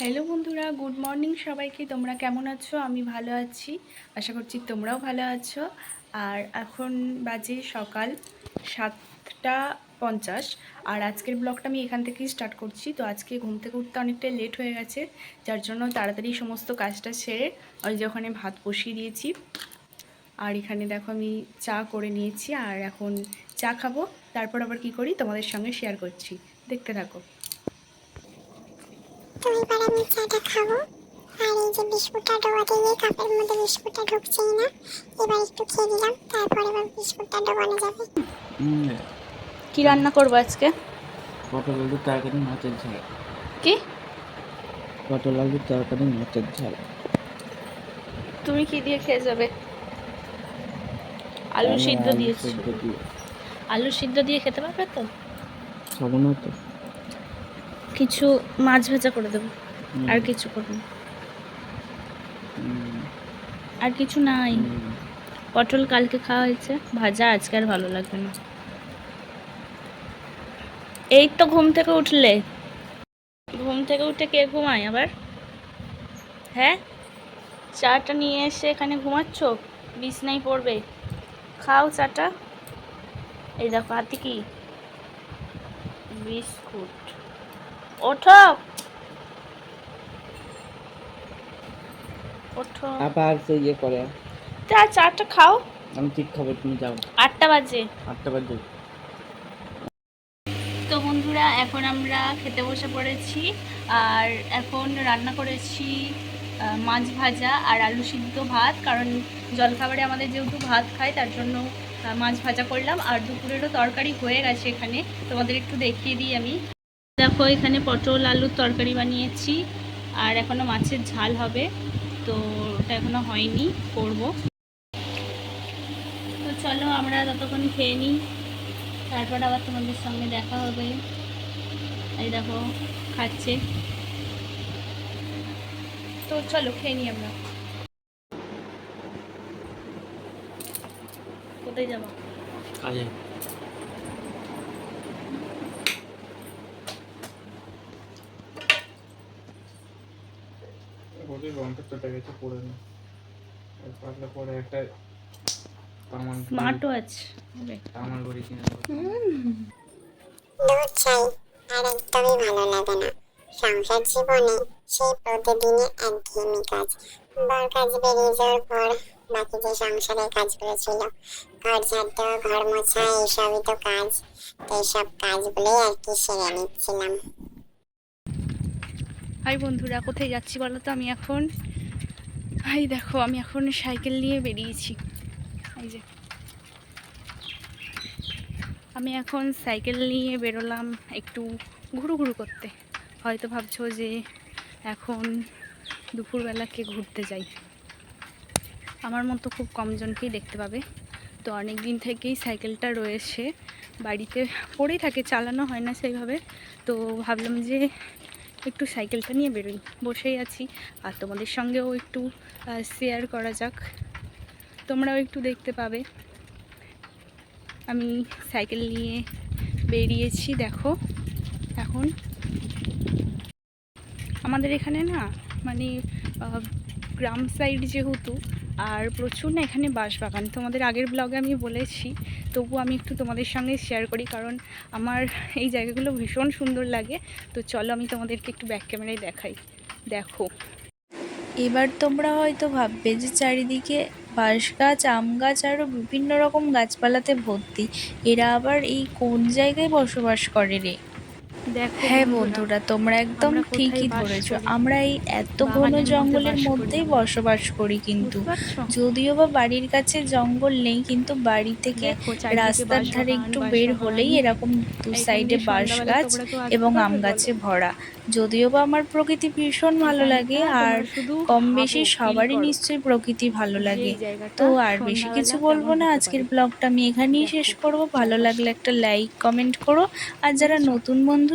Hello বন্ধুরা, good morning সবাইকে। তোমরা কেমন আছো? আমি ভালো আছি। আশা করছি তোমরাও ভালো আছো। আর এখন বাজে সকাল সাতটা পঞ্চাশ। আর আজকের ব্লগটা আমি এখান থেকেই স্টার্ট করছি। তো আজকে ঘুম থেকে উঠতে অনেকটাই লেট হয়ে গেছে যার জন্য তাড়াতাড়ি সমস্ত কাজটা সেরে ওই যে ওখানে ভাত বসিয়ে দিয়েছি। আর এখানে দেখো আমি চা করে নিয়েছি আর এখন চা খাব। তারপর আবার কি করি তোমাদের সঙ্গে শেয়ার করছি। দেখতে থাকো। তো এবার আমি চাটা খাব। আর এই যে বিস্কুটটা ডোবাতে গিয়ে কাপের মধ্যে বিস্কুটটা ঢুকছেই না এবার একটু খেয়ে দিলাম তারপর এবার বিস্কুটটা ডোবানো যাবে। কি রান্না করব আজকে? পটল আলুর তরকারি মাছের ঝাল। কি? পটল আলুর তরকারি মাছের ঝাল। তুমি কি দিয়ে খেয়ে যাবে? আলু সিদ্ধ দিয়েছ। দিয়ে। আলু সিদ্ধ দিয়ে খেতে পারবে তো? খাব না তো কিছু মাছ ভাজা করে দেবো। আর কিছু করব আর কিছু নাই। পটল কালকে খাওয়া হয়েছে। ভাজা আজকে আর ভালো লাগবে না। এই তো ঘুম থেকে উঠলে। ঘুম থেকে উঠে কে ঘুমায় আবার? হ্যাঁ? চাটা নিয়ে এসে এখানে ঘুমাচ্ছ? বিছনায় পড়বে। খাও চাটা। এই দেখো হাতে কি? বিস্কুট। ওঠো। ওঠো। আবার সে ইয়ে করে। তা চাটা খাও। আমি ঠিক খাব তুমি যাও। আটটা বাজে। আটটা বাজে। তো বন্ধুরা, এখন আমরা খেতে বসে পড়েছি আর এখন রান্না করেছি মাছ ভাজা আর আলু সিদ্ধ ভাত। কারণ জলখাবারে আমাদের যেহেতু ভাত খায়, তার জন্য মাছ ভাজা করলাম। আর দুপুরেরও তরকারি হয়ে গেছে এখানে। তোমাদের একটু দেখিয়ে দিই আমি। দেখো, এখানে পটল আলুর তরকারি বানিয়েছি। আর এখনও মাছের ঝাল হবে। তো ওটা এখনও হয়নি, করব। তো চলো আমরা ততক্ষণ খেয়ে নিই। তারপর আবার তোমাদের সঙ্গে দেখা হবে। এই দেখো খাচ্ছে। তো চলো খেয়ে নিই আমরা। কোথায় যাব? কাজে। ওদের রংটা চটে গেছে পরে না। পাতলা পরে একটা তামান স্মার্টও আছে। হবে। কিনে দুধ চাই আর একদমই ভালো লাগে না। সংসার জীবনে সেই প্রতিদিনে একঘেয়েমি কাজ। বর কাজ বেরিয়ে যাওয়ার পর বাকি যে সংসারের কাজগুলো ছিল ঘর ঝাড় দেওয়া ঘর মোছা এইসবই তো কাজ। তো এইসব কাজগুলোই আর কি সেরে নিচ্ছিলাম। হাই বন্ধুরা কোথায় যাচ্ছি বলো তো? আমি এখন হাই দেখো আমি এখন সাইকেল নিয়ে বেরিয়েছি। এই যে। আমি এখন সাইকেল নিয়ে বেরোলাম একটু ঘুরু ঘুরু করতে। হয়তো ভাবছ যে এখন দুপুরবেলাকে ঘুরতে যাই। আমার মতো খুব কমজনকেই দেখতে পাবে। তো অনেক দিন থেকেই সাইকেলটা রয়েছে। বাড়িতে পড়েই থাকে, চালানো হয় না সেইভাবে। তো ভাবলাম যে একটু সাইকেলটা নিয়ে বেরোই। বসেই আছি। আর তোমাদের সঙ্গেও একটু শেয়ার করা যাক। তোমরাও একটু দেখতে পাবে। আমি সাইকেল নিয়ে বেরিয়েছি, দেখো। এখন আমাদের এখানে না মানে গ্রাম সাইড যেহেতু, আর প্রচুর না এখানে বাঁশবাগান। তোমাদের আগের ব্লগে আমি বলেছি, তবু আমি একটু তোমাদের সঙ্গে শেয়ার করি, কারণ আমার এই জায়গাগুলো ভীষণ সুন্দর লাগে। তো চলো আমি তোমাদেরকে একটু ব্যাক ক্যামেরায় দেখাই। দেখো। এবার তোমরা হয়তো ভাববে যে চারিদিকে বাঁশ গাছ, আম গাছ আরও বিভিন্ন রকম গাছপালাতে ভর্তি। এরা আবার এই কোন জায়গায় বসবাস করে রে? হ্যাঁ বন্ধুরা, তোমরা একদম ঠিকই ধরেছো। আমরা এই এত ঘন জঙ্গলের মধ্যেই বসবাস করি কিন্তু। যদিও বা বাড়ির কাছে জঙ্গল নেই কিন্তু বাড়ি থেকে রাস্তার ধারে একটু বের হলেই এরকম দু সাইডে বাঁশ গাছ এবং আম গাছে ভরা। যদিও বা আমার প্রকৃতি ভীষণ ভালো লাগে আর কম বেশি সবারই নিশ্চয়ই প্রকৃতি ভালো লাগে। তো আর বেশি কিছু বলব না আজকের। ব্লগটা আমি এখানেই শেষ করব। ভালো লাগলে একটা লাইক কমেন্ট করো। আর যারা নতুন বন্ধু